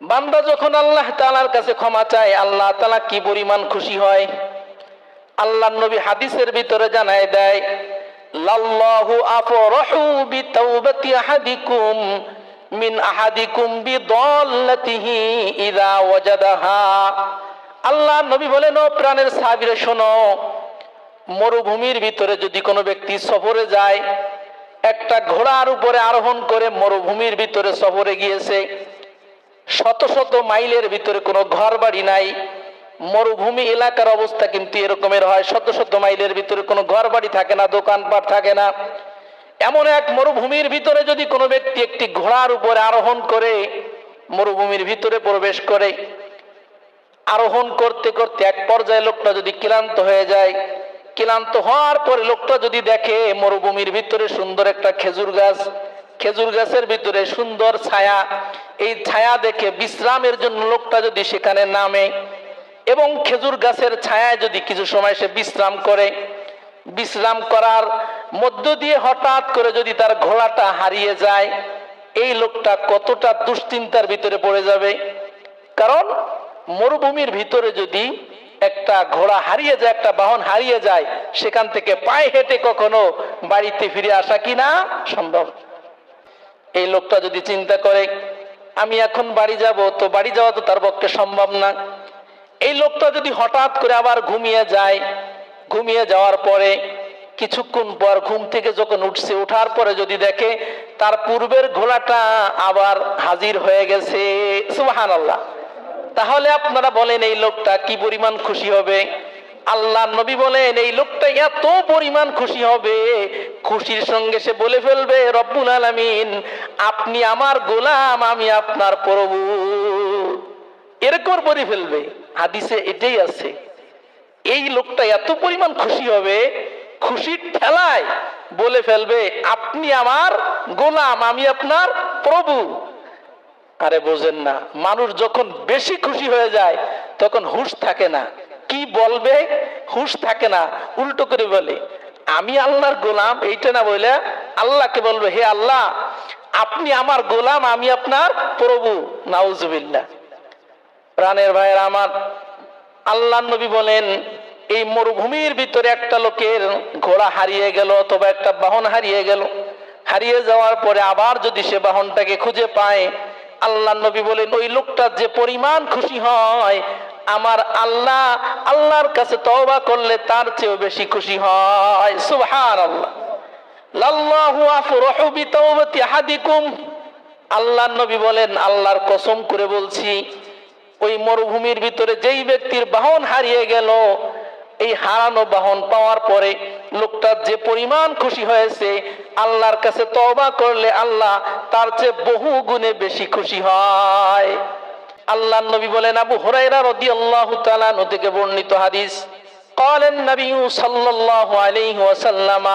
বান্দা যখন আল্লাহ তালার কাছে ক্ষমা চায়, আল্লাহ তালা কি পরিমাণ খুশি হয়? আল্লাহ নবী হাদিসের ভিতরে জানায় দেয় মিন আল্লাহ নবী বলেন প্রাণের সাহাবীরা, শোনো, মরুভূমির ভিতরে যদি কোনো ব্যক্তি সফরে যায়, একটা ঘোড়ার উপরে আরোহণ করে মরুভূমির ভিতরে সফরে গিয়েছে শত শত মাইলের ভিতরে কোনো ঘর বাড়ি নাই। মরুভূমি এলাকার অবস্থা কিন্তু এরকমের হয়। শত শত মাইলের ভিতরে কোনো ঘর বাড়ি থাকে না, দোকানপাট থাকে না। এমন এক মরুভূমির ভিতরে যদি কোনো ব্যক্তি একটি ঘোড়ার উপরে আরোহণ করে, মরুভূমির ভিতরে প্রবেশ করে, আরোহণ করতে করতে এক পর্যায়ে লোকটা যদি ক্লান্ত হয়ে যায়, ক্লান্ত হওয়ার পরে লোকটা যদি দেখে মরুভূমির ভিতরে সুন্দর একটা খেজুর গাছ, খেজুর গাছের ভিতরে সুন্দর ছায়া এই ছায়া দেখে বিশ্রামের জন্য লোকটা যদি সেখানে নামে এবং খেজুর গাছের ছায়ায় যদি কিছু সময় সে বিশ্রাম করে, বিশ্রাম করার মধ্য দিয়ে হঠাৎ করে যদি তার ঘোড়াটা হারিয়ে যায়, এই লোকটা কতটা দুশ্চিন্তার ভিতরে পড়ে যাবে? কারণ মরুভূমির ভিতরে যদি একটা ঘোড়া হারিয়ে যায়, একটা বাহন হারিয়ে যায়, সেখান থেকে পায়ে হেঁটে কখনো বাড়িতে ফিরে আসা কি না সম্ভব? এই লোকটা যদি চিন্তা করে আমি এখন বাড়ি যাব, তো বাড়ি যাওয়া তো তার পক্ষে সম্ভব না। এই লোকটা যদি হঠাৎ করে আবার ঘুমিয়ে যায়, ঘুমিয়ে যাওয়ার পরে কিছুক্ষণ পর ঘুম থেকে যখন উঠছে, ওঠার পরে যদি দেখে তার পূর্বের ঘোড়াটা আবার হাজির হয়ে গেছে সুবাহান আল্লাহ তাহলে আপনারা বলেন, এই লোকটা কি পরিমাণ খুশি হবে? আল্লাহ নবী বলেন, এই লোকটা এত পরিমাণ খুশি হবে। খুশির সঙ্গে সে বলে ফেলবে, রব্বুল আলামিন আপনি আমার গোলাম, আমি আপনার প্রভু। এরকম বলে ফেলবে। হাদিসে এটাই আছে। এই লোকটা এত পরিমাণ খুশি হবে, খুশির ঠেলায় বলে ফেলবে, আপনি আমার গোলাম, আমি আপনার প্রভু। আরে বোঝেন না, মানুষ যখন বেশি খুশি হয়ে যায়, তখন হুশ থাকে না। কি বলবে? হুশ থাকে না, উল্টো করে বলে, আমি আল্লাহর গোলাম, এইটা না বলে আল্লাহকে বলবে, হে আল্লাহ আপনি আমার গোলাম, আমি আপনার প্রভু। নাউজুবিল্লাহ। প্রাণের ভাইয়ের আমার, আল্লাহ নবী বলেন, এই মরুভূমির ভিতরে একটা লোকের ঘোড়া হারিয়ে গেল অথবা একটা বাহন হারিয়ে গেল। হারিয়ে যাওয়ার পরে আবার যদি সে বাহনটাকে খুঁজে পায়, আল্লাহ নবী বলেন, ওই লোকটা যে পরিমাণ খুশি হয়, আমার আল্লাহ, আল্লাহর কাছে তওবা করলে তার চেয়েও বেশি খুশি হয়। সুবহান আল্লাহ লাল্লাহু আফরাহু বিতাওবাতি আহাদিকুম আল্লাহ নবী বলেন আল্লাহর কসম করে বলছি ওই মরুভূমির ভিতরে যেই ব্যক্তির বাহন হারিয়ে গেল এই হারানো বাহন পাওয়ার পরে লোকটা যে পরিমাণ খুশি হয়েছে আল্লাহর কাছে তওবা করলে আল্লাহ তার চেয়ে বহু গুণে বেশি খুশি হয় আল্লাহ নবী বলেন আবু হুরায়রা রাদিয়াল্লাহু তাআলা নু থেকে বর্ণিত হাদিস قال النبي صلى الله عليه وسلم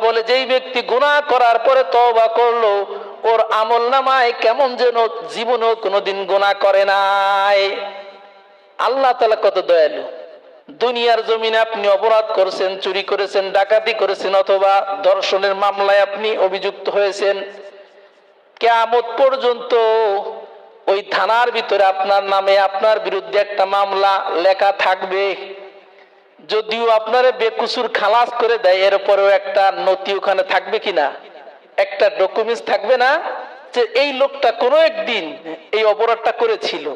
বলে, যেই ব্যক্তি গুনাহ করার পরে তওবা করল, ওর আমল নামায় কেমন যেন জীবনেও কোনোদিন গুনাহ করে নাই। আল্লাহ তাআলা কত দয়ালু। দুনিয়ার জমিনে আপনি অপরাধ করেছেন, চুরি করেছেন, ডাকাতি করেছেন, অথবা দর্শনের মামলায় আপনি অভিযুক্ত হয়েছেন। কেয়ামত পর্যন্ত ওই থানার ভিতরে আপনার নামে আপনার বিরুদ্ধে একটা মামলা লেখা থাকবে। যদিও আপনারে বেকুসুর খালাস করে দেয় এরপরেও একটা নথি ওখানে থাকবে কিনা? একটা ডকুমেন্টস থাকবে না? যে এই লোকটা কোনো একদিন এই অপরাধটা করেছিল।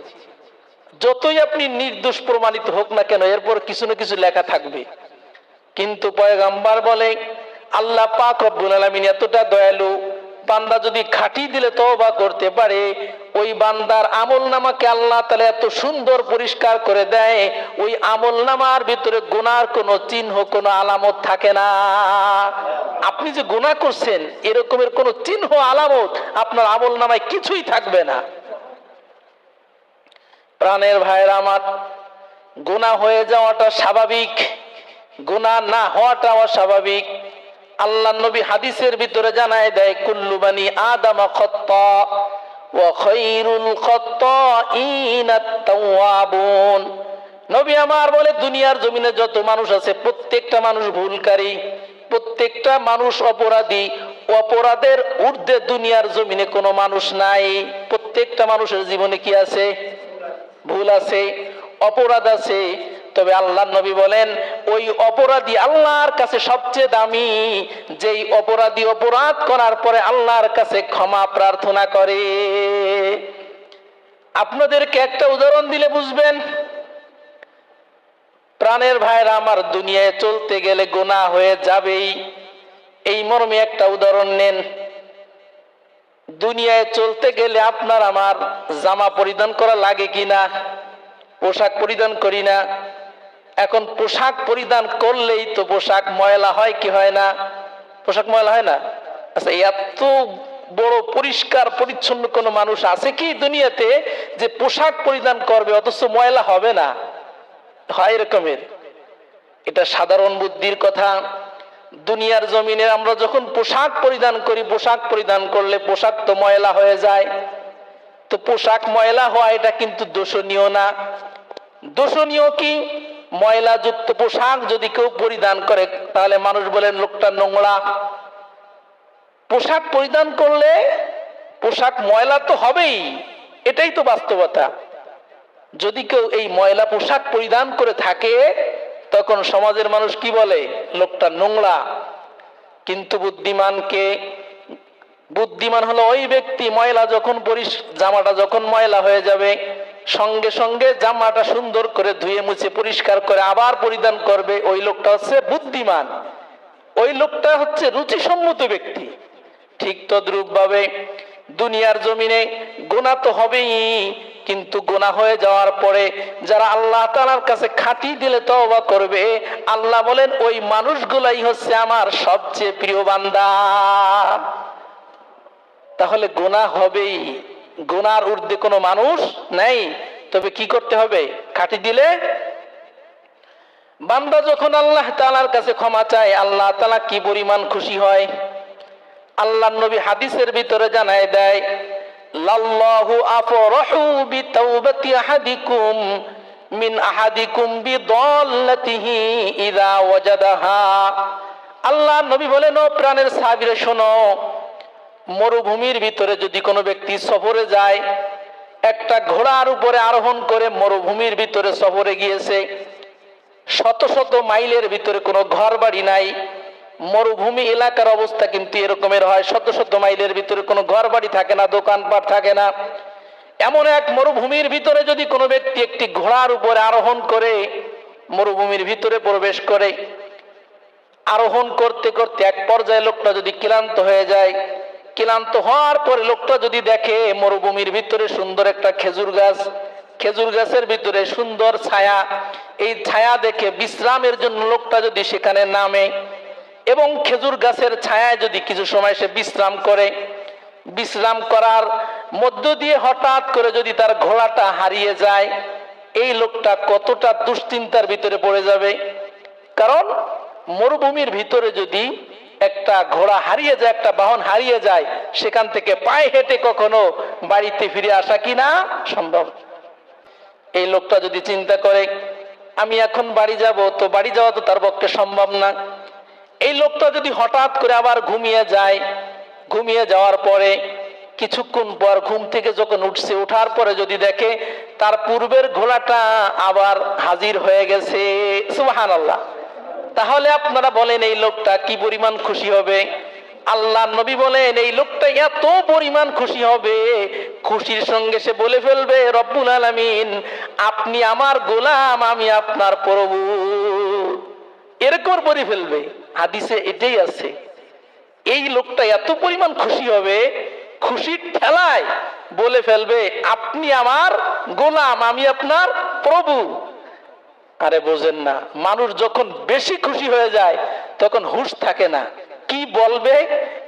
যতই আপনি নির্দোষ প্রমাণিত হোক না কেন এরপর কিছু না কিছু লেখা থাকবে। কিন্তু পয়গাম্বার বলে, আল্লাহ পাক রব্বুল আলামিন এতটা দয়ালু বান্দা যদি খাটি দিলে তওবা করতে পারে, ওই বান্দার আমল নামাকে আল্লাহ তাআলা এত সুন্দর পরিষ্কার করে দেয়, ওই আমল নামার ভিতরে গুনার কোনো চিহ্ন, কোনো আলামত থাকে না। আপনি যে গুনাহ করছেন, এরকমের কোনো চিহ্ন, আলামত আপনার আমল নামায় কিছুই থাকবে না। প্রাণের ভাইয়ের আমার, গুনাহ হয়ে যাওয়াটা স্বাভাবিক, গুনাহ না হওয়াটা অস্বাভাবিক আল্লাহ নবী হাদিসের ভিতরে জানায় দেয়, কুল্লু বানি আদম খত্তা ওয়া খৈরুল খত্তাইনাত তাওয়াবুন নবী আমার বলে, দুনিয়ার জমিনে যত মানুষ আছে, প্রত্যেকটা মানুষ ভুলকারী, প্রত্যেকটা মানুষ অপরাধী। অপরাধের দুনিয়ার জমিনে কোনো মানুষ নাই। প্রত্যেকটা মানুষের জীবনে কি আছে? ভুল আছে, অপরাধ আছে। তবে আল্লাহ নবী বলেন, ওই অপরাধী আল্লাহর কাছে সবচেয়ে দামি, যেই অপরাধী অপরাধ করার পরে আল্লাহর কাছে ক্ষমা প্রার্থনা করে। আপনাদেরকে একটা উদাহরণ দিলে বুঝবেন, প্রাণের ভাইরা আমার দুনিয়ায় চলতে গেলে গোনা হয়ে যাবেই। এই মর্মে একটা উদাহরণ নেন, দুনিয়ায় চলতে গেলে আপনার আমার জামা পরিধান করা লাগে কিনা, পোশাক পরিধান করি না এখন পোশাক পরিধান করলেই তো পোশাক ময়লা হয় কি হয় না? পোশাক ময়লা হয় না? আচ্ছা এত বড় পরিষ্কার পরিচ্ছন্ন কোনো মানুষ আছে কি দুনিয়াতে যে পোশাক পরিধান করবে, অথচ ময়লা হবে না? হয় এরকমের। এটা সাধারণ বুদ্ধির কথা। দুনিয়ার জমিনে আমরা যখন পোশাক পরিধান করি, পোশাক পরিধান করলে পোশাক তো ময়লা হয়ে যায়। তো পোশাক ময়লা হওয়া এটা কিন্তু দোষণীয় না। দোষণীয় কি? ময়লাযুক্ত পোশাক যদি কেউ পরিধান করে, তাহলে মানুষ বলেন, লোকটা নোংরা। পোশাক পরিধান করলে পোশাক ময়লা তো হবেই, এটাই তো বাস্তবতা। যদি কেউ এই ময়লা পোশাক পরিধান করে থাকে, তখন সমাজের মানুষ কি বলে? লোকটা নোংরা। কিন্তু বুদ্ধিমানকে, বুদ্ধিমান হলো ওই ব্যক্তি, ময়লা যখন পরিস, জামাটা যখন ময়লা হয়ে যাবে সঙ্গে সঙ্গে জামাটা সুন্দর করে ধুয়ে মুছে পরিষ্কার করে আবার পরিধান করবে। ওই লোকটা হচ্ছে বুদ্ধিমান। ওই লোকটা হচ্ছে রুচিসম্মত ব্যক্তি। ঠিক তদ্রূপ ভাবে দুনিয়ার জমিনে গোনা তো হবেই, কিন্তু গোনা হয়ে যাওয়ার পরে যারা আল্লাহ তালার কাছে খাটি দিলে তওবা করবে, আল্লাহ বলেন, ওই মানুষগুলাই হচ্ছে আমার সবচেয়ে প্রিয় বান্দা। তাহলে গোনা হবেই। গোনার ঊর্ধ্বে কোনো মানুষ নেই, তবে কি করতে হবে? খাটি দিলে? বান্দা যখন আল্লাহ তালার কাছে ক্ষমা চায়, আল্লাহ তালা কি পরিমাণ খুশি হয়? আল্লাহ নবী হাদিসের ভিতরে জানায় দেয়, লাল্লাহু মিন আল্লাহ নবী বলেন, ও প্রাণের সাবিরে শোনো মরুভূমির ভিতরে যদি কোনো ব্যক্তি সফরে যায়, একটা ঘোড়ার উপরে আরোহণ করে মরুভূমির ভিতরে সফরে গিয়েছে, শত শত মাইলের ভিতরে কোনো ঘর বাড়ি নাই, মরুভূমি এলাকার অবস্থা কিন্তু এরকমের হয়, শত শত মাইলের ভিতরে কোনো ঘর বাড়ি থাকে না, দোকানপাট থাকে না। এমন এক মরুভূমির ভিতরে যদি কোনো ব্যক্তি একটি ঘোড়ার উপরে আরোহণ করে, মরুভূমির ভিতরে প্রবেশ করে, আরোহণ করতে করতে এক পর্যায়ে লোকটা যদি ক্লান্ত হয়ে যায় ক্লান্ত হওয়ার পরে লোকটা যদি দেখে মরুভূমির ভিতরে সুন্দর একটা খেজুর গাছ, খেজুর গাছের ভিতরে সুন্দর ছায়া, এই ছায়া দেখে বিশ্রামের জন্য লোকটা যদি সেখানে নামে এবং খেজুর গাছের ছায়ায় যদি কিছু সময় সে বিশ্রাম করে, বিশ্রাম করার মধ্য দিয়ে হঠাৎ করে যদি তার ঘোড়াটা হারিয়ে যায়, এই লোকটা কতটা দুশ্চিন্তার ভিতরে পড়ে যাবে? কারণ মরুভূমির ভিতরে যদি একটা ঘোড়া হারিয়ে যায়, একটা বাহন হারিয়ে যায়, সেখান থেকে পায়ে হেঁটে কখনো বাড়িতে ফিরে আসা কি না সম্ভব? এই লোকটা যদি চিন্তা করে, আমি এখন বাড়ি যাব, তো বাড়ি যাওয়া তো তার পক্ষে সম্ভব না। এই লোকটা যদি হঠাৎ করে আবার ঘুমিয়ে যায়, ঘুমিয়ে যাওয়ার পরে, কিছুক্ষণ পর ঘুম থেকে যখন উঠছে ওঠার পরে যদি দেখে, তার পূর্বের ঘোড়াটা আবার হাজির হয়ে গেছে। সুবাহান আল্লাহ তাহলে আপনারা বলেন, এই লোকটা কি পরিমাণ খুশি হবে? আল্লাহ নবী বলেন, এই লোকটা এত পরিমাণ খুশি হবে, খুশির সঙ্গে সে বলে ফেলবে, রব্বুল আলামিন, আপনি আমার গোলাম, আমি আপনার প্রভু। এরকম বলে ফেলবে। হাদিসে এটাই আছে। এই লোকটা এত পরিমাণ খুশি হবে, খুশির ঠেলায় বলে ফেলবে, আপনি আমার গোলাম, আমি আপনার প্রভু। আরে বোঝেন না, মানুষ যখন বেশি খুশি হয়ে যায়, তখন হুশ থাকে না। কি বলবে?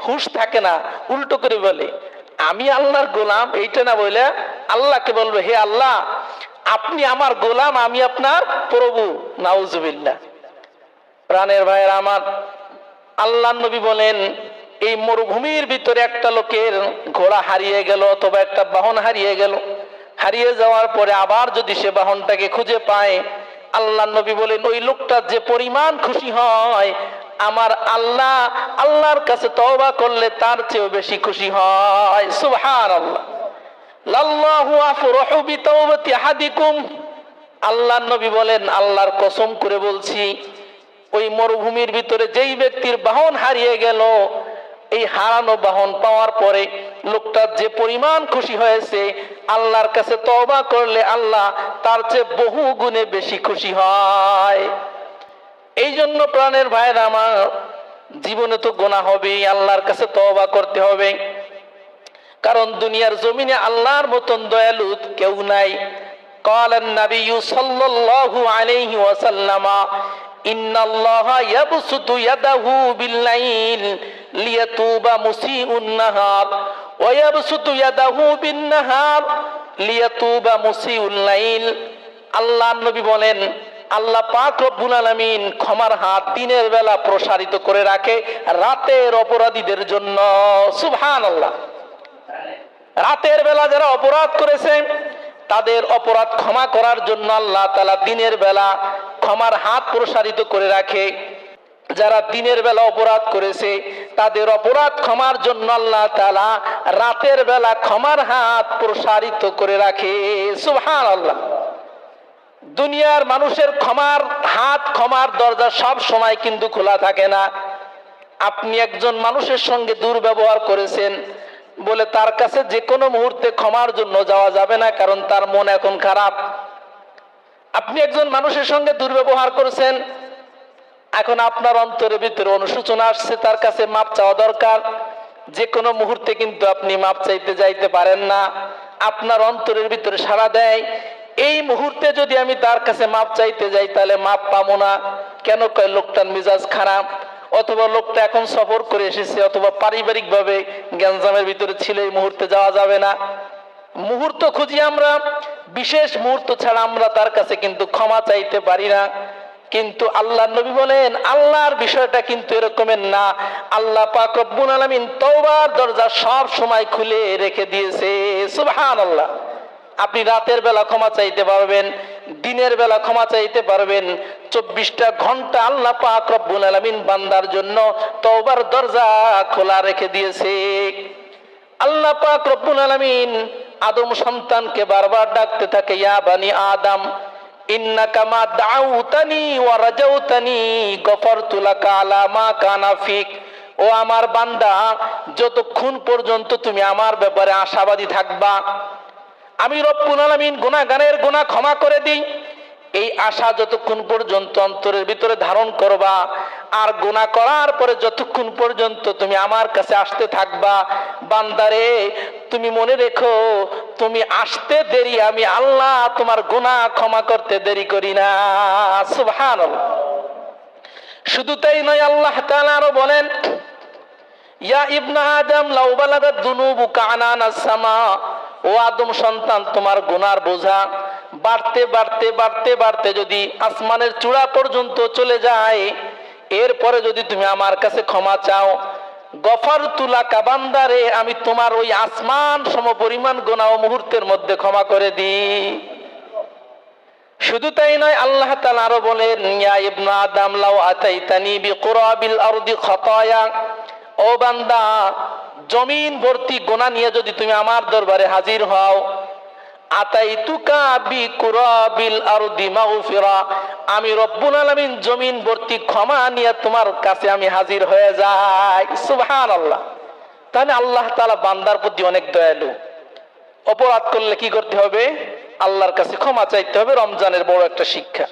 হুশ থাকে না, উল্টো করে বলে, আমি আল্লাহর গোলাম, এইটা না বলে আল্লাহকে বলবে, হে আল্লাহ, আপনি আমার গোলাম, আমি আপনার প্রভু। নাউজুবিল্লাহ। প্রাণের ভাইয়ের আমার, আল্লাহ নবী বলেন, এই মরুভূমির ভিতরে একটা লোকের ঘোড়া হারিয়ে গেল অথবা একটা বাহন হারিয়ে গেল। হারিয়ে যাওয়ার পরে আবার যদি সে বাহনটাকে খুঁজে পায় আল্লাহ নবী বলেন, ওই লোকটা যে পরিমাণ খুশি হয়, আমার আল্লাহ, আল্লাহর কাছে তওবা করলে তার চেয়েও বেশি খুশি হয়। সুবহান আল্লাহ লাল্লাহু আফরাহু বিতাওবাতি আহাদিকুম। আল্লাহর নবী বলেন, আল্লাহর কসম করে বলছি, ওই মরুভূমির ভিতরে যেই ব্যক্তির বাহন হারিয়ে গেল, এই হারানো বাহন পাওয়ার পরে লোকটা যে পরিমাণ খুশি হয়েছে আল্লাহর কাছে তওবা করলে আল্লাহ তার চেয়ে বহু গুণে বেশি খুশি হয় এই জন্য প্রাণের ভাইয়ের আমার জীবনে তো গোনা হবে আল্লাহর কাছে তওবা করতে হবে কারণ দুনিয়ার জমিনে আল্লাহর মতন দয়ালু কেউ নাই قال النبي صلى الله عليه وسلم إن الله يبسط يده بالليل ليتوب مسيء النهار আল্লাহ নবী বলেন, আল্লাহ পাক রব্বুল আলমিন ক্ষমার হাত দিনের বেলা প্রসারিত করে রাখে রাতের অপরাধীদের জন্য। সুহান আল্লাহ রাতের বেলা যারা অপরাধ করেছে, তাদের অপরাধ ক্ষমা করার জন্য আল্লাহ তালা দিনের বেলা ক্ষমার হাত প্রসারিত করে রাখে। যারা দিনের বেলা অপরাধ করেছে, তাদের অপরাধ ক্ষমার জন্য আল্লাহ তালা রাতের বেলা ক্ষমার হাত প্রসারিত করে রাখে। সুবহান আল্লাহ দুনিয়ার মানুষের ক্ষমার হাত, ক্ষমার দরজা সব সময় কিন্তু খোলা থাকে না। আপনি একজন মানুষের সঙ্গে দুর্ব্যবহার করেছেন বলে তার কাছে যে কোনো মুহূর্তে ক্ষমার জন্য যাওয়া যাবে না, কারণ তার মন এখন খারাপ। আপনি একজন মানুষের সঙ্গে দুর্ব্যবহার করেছেন, এখন আপনার অন্তরের ভিতরে অনুশোচনা আসছে, তার কাছে মাপ চাওয়া দরকার। যে কোনো মুহূর্তে কিন্তু আপনি মাপ চাইতে যাইতে পারেন না। আপনার অন্তরের ভিতরে সাড়া দেয়। এই মুহূর্তে যদি আমি তার কাছে মাপ চাইতে যাই, তাহলে মাপ পাবো না। কেন কয় লোকটার মেজাজ খারাপ? অথবা লোকটা এখন সফর করে এসেছে, অথবা পারিবারিক ভাবে গ্যাঞ্জামের ভিতরে ছিল, এই মুহূর্তে যাওয়া যাবে না। মুহূর্ত খুঁজি আমরা। বিশেষ মুহূর্ত ছাড়া আমরা তার কাছে কিন্তু ক্ষমা চাইতে পারি না। কিন্তু আল্লাহ নবী বলেন, আল্লাহর বিষয়টা কিন্তু এরকমের না। আল্লাহ পাক রব্বুল আলামিন তওবার দরজা সব সময় খুলে রেখে দিয়েছে। সুবহানাল্লাহ। আপনি রাতের বেলা ক্ষমা চাইতে পারবেন, দিনের বেলা ক্ষমা চাইতে পারবেন। চব্বিশটা ঘণ্টা আল্লাহ পাক রব্বুল আলামিন বান্দার জন্য তওবার দরজা খোলা রেখে দিয়েছে। আল্লাহ পাক রব্বুল আলামিন আদম সন্তানকে বারবার ডাকতে থাকে, ইয়া বানি আদম দাউতানি ও আমার বান্দা, যতক্ষণ পর্যন্ত তুমি আমার ব্যাপারে আশাবাদী থাকবা, আমি রব্বুল আলামিন গুনাহগারের গুনাহ ক্ষমা করে দিই। এই আশা যতক্ষণ পর্যন্ত অন্তরের ভিতরে ধারণ করবা, আর গুনাহ করার পরে যতক্ষণ পর্যন্ত তুমি আমার কাছে আসতে থাকবা, বান্দারে, তুমি মনে রেখো, তুমি আসতে দেরি, আমি আল্লাহ তোমার গুনাহ ক্ষমা করতে দেরি করি না। সুভান শুধু তাই নয়, আল্লাহ আরও বলেন, ইয়া ইবনা আদম, লাউ বালাগাত যুনুবুকা আনানাস সামা। ও আদম সন্তান, তোমার গুনার বোঝা। বাড়তে বাড়তে বাড়তে বাড়তে যদি আসমানের চূড়া পর্যন্ত চলে যায়, এরপরে যদি তুমি আমার কাছে ক্ষমা চাও গফার তুলা কাবান্দারে, আমি তোমার ওই আসমান সম পরিমাণ গোনা ও মুহূর্তের মধ্যে ক্ষমা করে দিই। শুধু তাই নয়, আল্লাহ তাআলা আরও বলেন, ইয়া ইবনা আদম, লাউ আতাইতানি বিকুরাবিল আরদি খাতায়া। ও বান্দা, জমিন ভর্তি গোনা নিয়ে যদি তুমি আমার দরবারে হাজির হও আতাইতুকা বিকুরাবিল আরদি মাগফিরা আমি রব্বুল আলমিন জমিন ভর্তি ক্ষমা নিয়ে তোমার কাছে আমি হাজির হয়ে যাই। সুবহানাল্লাহ। তাহলে আল্লাহ তালা বান্দার প্রতি অনেক দয়ালু। অপরাধ করলে কি করতে হবে? আল্লাহর কাছে ক্ষমা চাইতে হবে। রমজানের বড় একটা শিক্ষা।